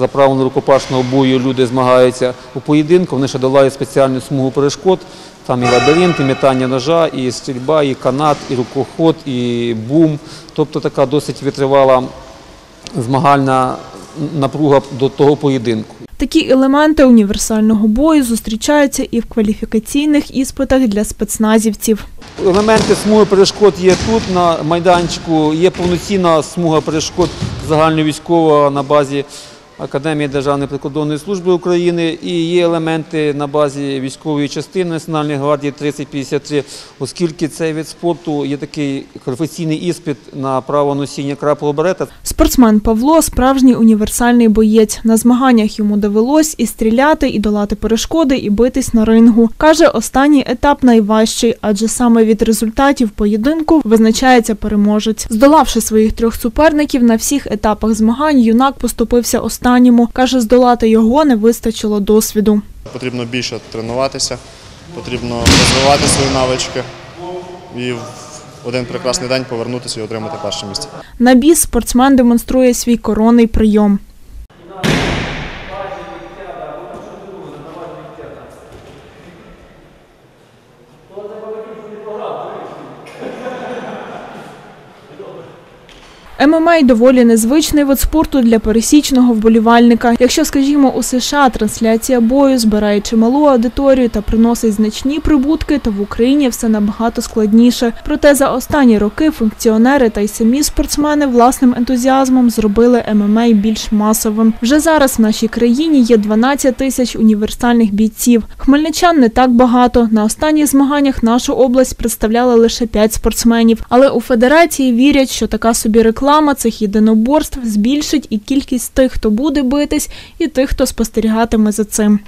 за правилами рукопашного бою люди змагаються у поєдинку, вони ще долають спеціальну смугу перешкод. Там і лабіринт, і метання ножа, і стрільба, і канат, і рукоход, і бум. Тобто така досить витривала змагальна напруга до того поєдинку. Такі елементи універсального бою зустрічаються і в кваліфікаційних іспитах для спецназівців. Елементи смуги перешкод є тут на майданчику. Є повноцінна смуга перешкод загальновійськова на базі Академії Державної прикордонної служби України і є елементи на базі військової частини Національної гвардії 3053, оскільки цей вид спорту є такий кваліфікаційний іспит на право носіння крапового берета. Спортсмен Павло справжній універсальний боєць. На змаганнях йому довелось і стріляти, і долати перешкоди, і битись на рингу. Каже, останній етап найважчий, адже саме від результатів поєдинку визначається переможець. Здолавши своїх трьох суперників на всіх етапах змагань, юнак поступився останньому. Каже, здолати його не вистачило досвіду. Потрібно більше тренуватися, потрібно розвивати свої навички і в один прекрасний день повернутися і отримати перше місце. На біс спортсмен демонструє свій коронний прийом. ММА – доволі незвичний вид спорту для пересічного вболівальника. Якщо, скажімо, у США трансляція бою збирає чималу аудиторію та приносить значні прибутки, то в Україні все набагато складніше. Проте за останні роки функціонери та й самі спортсмени власним ентузіазмом зробили ММА більш масовим. Вже зараз в нашій країні є 12 тисяч універсальних бійців. Хмельничан не так багато. На останніх змаганнях нашу область представляли лише 5 спортсменів. Але у федерації вірять, що така собі реклама цих єдиноборств збільшить і кількість тих, хто буде битись, і тих, хто спостерігатиме за цим.